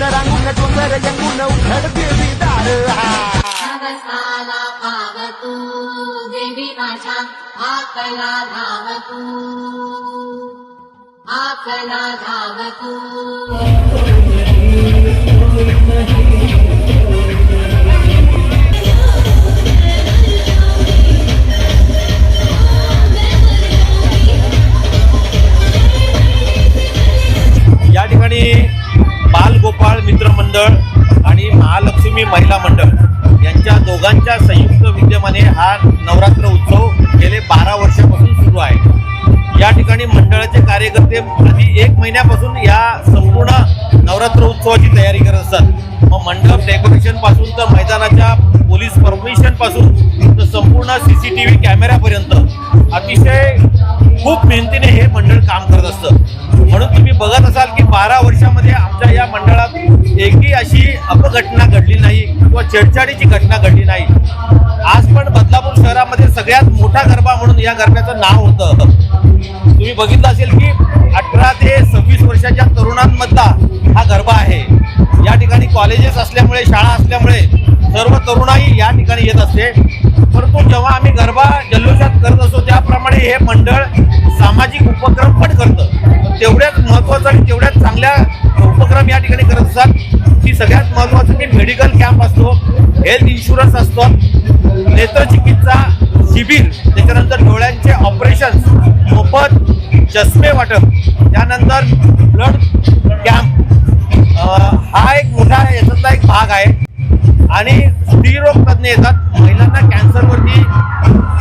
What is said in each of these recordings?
रंगून रांगून डोंगर यंगून उघड देवी दार नवसाला भाव तू देवी माझ्या आकला धाव तू आकला धाव बालगोपाळ मित्र मंडळ आणि महालक्ष्मी महिला मंडळ यांच्या दोघांच्या संयुक्त विद्यमाने हा नवरात्र उत्सव गेले बारा वर्षापासून सुरू आहे. या ठिकाणी मंडळाचे कार्यकर्ते आधी एक महिन्यापासून या संपूर्ण नवरात्र उत्सवाची तयारी करत असतात. मग मंडप डेकोरेशनपासून तर मैदानाच्या पोलीस परमिशनपासून तर संपूर्ण सी सी टी व्ही कॅमेऱ्यापर्यंत अतिशय खूप मेहनतीने हे मंडळ काम करत असतं. म्हणून तुम्ही बघत असाल की बारा वर्ष अपघटना घडली नाही किंवा छेडछाडीची घटना घडली नाही. आज पण बदलापूर शहरामध्ये सगळ्यात मोठा गरबा म्हणून या गरब्याचं नाव होतं. तुम्ही बघितलं असेल की अठरा ते सव्वीस वर्षाच्या तरुणांमधला हा गरबा आहे. या ठिकाणी कॉलेजेस असल्यामुळे शाळा असल्यामुळे सर्व तरुणाई या ठिकाणी येत असते. परंतु जेव्हा आम्ही गरबा जल्लोषात करत असतो त्याप्रमाणे हे मंडळ सामाजिक उपक्रम पण करतं. तेवढ्याच महत्त्वाचं आणि तेवढ्याच चांगल्या उपक्रम या ठिकाणी करत असतात. सगळ्यात महत्त्वाचं की मेडिकल कॅम्प असतो हेल्थ इन्शुरन्स असतो नेत्रचिकित्सा शिबिर त्याच्यानंतर डोळ्यांचे ऑपरेशन मोफत चष्मे वाटप त्यानंतर ब्लड कॅम्प हा एक मोठा याच्यातला एक भाग आहे. आणि स्त्रीरोग तज्ज्ञ येतात महिलांना कॅन्सरवरती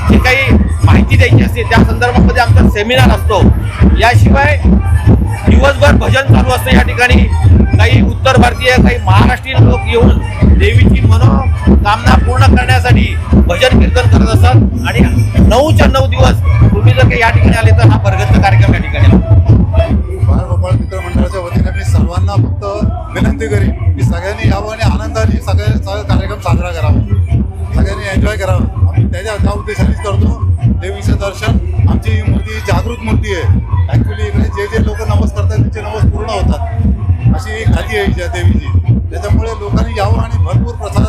जी काही माहिती द्यायची असते त्या संदर्भामध्ये आमचा सेमिनार असतो. याशिवाय दिवसभर भजन चालू असतं या ठिकाणी. काही उत्तर भारतीय काही महाराष्ट्रीयन लोक येऊन देवीची मनोकामना पूर्ण करण्यासाठी भजन कीर्तन करत असतात. आणि नऊच्या नऊ दिवस तुम्ही जर काही या ठिकाणी आले तर हा बरगतचा कार्यक्रम या ठिकाणी बाळगोपाळ मित्र मंडळाच्या वतीने मी सर्वांना फक्त विनंती करीन की सगळ्यांनी यावं आणि आनंदाने सगळे सगळे कार्यक्रम साजरा करावा. सगळ्यांनी एन्जॉय करावं. आम्ही त्याच्या त्या उद्देशानेच करतो. देवीचं दर्शन आमची ही मूर्ती जागृत मूर्ती आहे. ॲक्च्युली माहिती आहे त्या देवीची. त्याच्यामुळे लोकांनी यावं आणि भरपूर प्रसाद